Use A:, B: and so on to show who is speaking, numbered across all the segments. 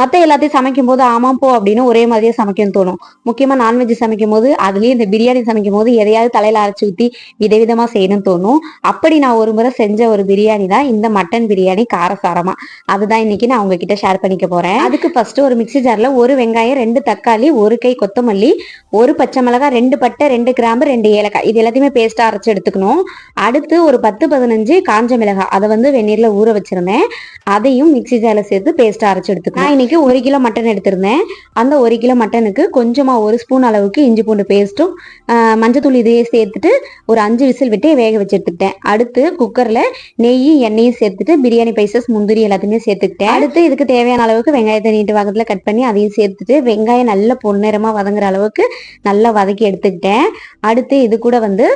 A: மற்ற எல்லாத்தையும் சமைக்கும் போது ஆமாம் போ அப்படின்னு ஒரே மாதிரியே சமைக்கணும்னு தோணும். முக்கியமாக நான்வெஜ் சமைக்கும் போது அதுலேயும் இந்த பிரியாணி சமைக்கும் போது எதையாவது தலையில் அரைச்சி ஊற்றி விதவிதமாக செய்யணும்னு தோணும். அப்படி நான் ஒரு முறை செஞ்ச ஒரு பிரியாணி தான் இந்த மட்டன் பிரியாணி காரசாரமா. அதுதான் இன்னைக்கு நான் உங்ககிட்ட ஷேர் பண்ணிக்க போறேன். அதுக்கு ஃபர்ஸ்ட் ஒரு மிக்ஸி ஜார்ல ஒரு வெங்காயம் ரெண்டு தக்காளி ஒரு கை கொத்தமல்லி ஒரு பச்சை மிளகாய் ரெண்டு பட்டை ரெண்டு கிராம்பு ரெண்டு ஏலக்காய். இது எல்லாத்தையுமே பேஸ்டா அரைச்சு எடுத்துக்கணும். அடுத்து ஒரு பத்து பதினஞ்சு காஞ்ச மிளகாய் அதை வந்து வெந்நீர்ல ஊற வச்சிருந்தேன். அதையும் மிக்ஸி ஜார்ல சேர்த்து பேஸ்டா அரைச்சு எடுத்துக்கணும். நான் ஒரு கிலோ மட்டன் எடுத்திருந்தேன். அந்த ஒரு கிலோ மட்டனுக்கு கொஞ்சமாக ஒரு ஸ்பூன் அளவுக்கு இஞ்சி பூண்டு பேஸ்ட்டும் மஞ்சத்தூள் இதையே சேர்த்துட்டு ஒரு அஞ்சு விசில் விட்டு வேக வச்சு எடுத்துக்கிட்டேன் அடுத்து குக்கரில் நெய்யும் எண்ணெயும் சேர்த்துட்டு பிரியாணி பைசஸ் முந்திரி எல்லாத்தையுமே சேர்த்துக்கிட்டேன். அடுத்து இதுக்கு தேவையான அளவுக்கு வெங்காயத்தை நீட்டு வகத்துல கட் பண்ணி அதையும் சேர்த்துட்டு வெங்காயம் நல்ல பொன்னிறமாக வதங்குற அளவுக்கு நல்லா வதக்கி எடுத்துக்கிட்டேன். அடுத்து இது கூட வந்து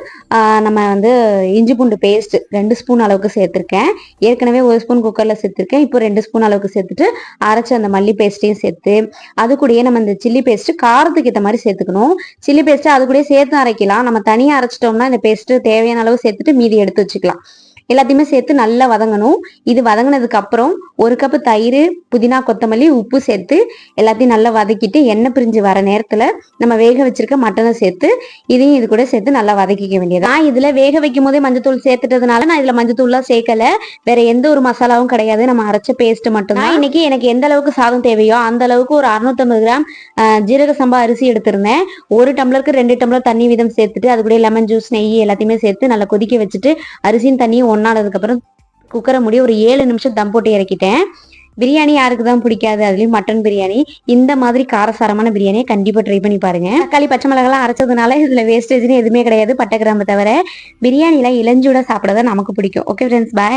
A: நம்ம வந்து இஞ்சி பூண்டு பேஸ்ட் ரெண்டு ஸ்பூன் அளவுக்கு சேர்த்துருக்கேன். ஏற்கனவே ஒரு ஸ்பூன் குக்கரில் சேர்த்துருக்கேன். இப்போ ரெண்டு ஸ்பூன் அளவுக்கு சேர்த்துட்டு அரைச்சி அந்த மல்லி பேஸ்ட்டையும் சேர்த்து அது கூடயே நம்ம இந்த சில்லி பேஸ்ட் காரத்துக்கு ஏற்ற மாதிரி சேர்த்துக்கணும். சில்லி பேஸ்ட் அது கூடயே சேர்த்து அரைக்கலாம். நம்ம தனியாக அரைச்சிட்டோம்னா இந்த பேஸ்ட் தேவையான அளவு சேர்த்துட்டு மீதி எடுத்து வச்சுக்கலாம். எல்லாத்தையுமே சேர்த்து நல்லா வதங்கணும். இது வதங்கினதுக்கு அப்புறம் ஒரு கப்பு தயிர் புதினா கொத்தமல்லி உப்பு சேர்த்து எல்லாத்தையும் நல்லா வதக்கிட்டு எண்ணெய் பிரிஞ்சு வர நேரத்தில் நம்ம வேக வச்சிருக்க மட்டனை சேர்த்து இதையும் இது கூட சேர்த்து நல்லா வதக்கிக்க வேண்டியது நான் இதில் வேக வைக்கும் போதே மஞ்சத்தூள் சேர்த்துட்டதுனால நான் இதில் மஞ்சத்தூள்லாம் சேர்க்கல. வேற எந்த ஒரு மசாலாவும் கிடையாது. நம்ம அரைச்ச பேஸ்ட் மட்டும் தான் இன்னைக்கு எனக்கு எந்த அளவுக்கு சாதம் தேவையோ அந்த அளவுக்கு ஒரு அறுநூத்தம்பது கிராம் ஜீரக சம்பா அரிசி எடுத்திருந்தேன். ஒரு டம்ளருக்கு ரெண்டு டம்ளர் தண்ணி வீதம் சேர்த்துட்டு அது கூட லெமன் ஜூஸ் நெய் எல்லாத்தையுமே சேர்த்து நல்லா கொதிக்க வச்சுட்டு அரிசியும் தண்ணியும் ஒன்னானதுக்கப்புறம் குக்கரை மூடி ஒரு ஏழு நிமிஷம் தம் போட்டு இறக்கிட்டேன். பிரியாணி யாருக்கு தான் பிடிக்காது? அதுலயும் மட்டன் பிரியாணி. இந்த மாதிரி காரசாரமான பிரியாணியை கண்டிப்பா ட்ரை பண்ணி பாருங்க. தக்காளி பச்சை மிளகாலாம் அரைச்சதுனால இதுல வேஸ்டேஜ்னு எதுவுமே கிடையாது பட்டை கிராம்பு தவிர. பிரியாணில இளஞ்சூட சாப்பிட தான் நமக்கு பிடிக்கும். Okay friends bye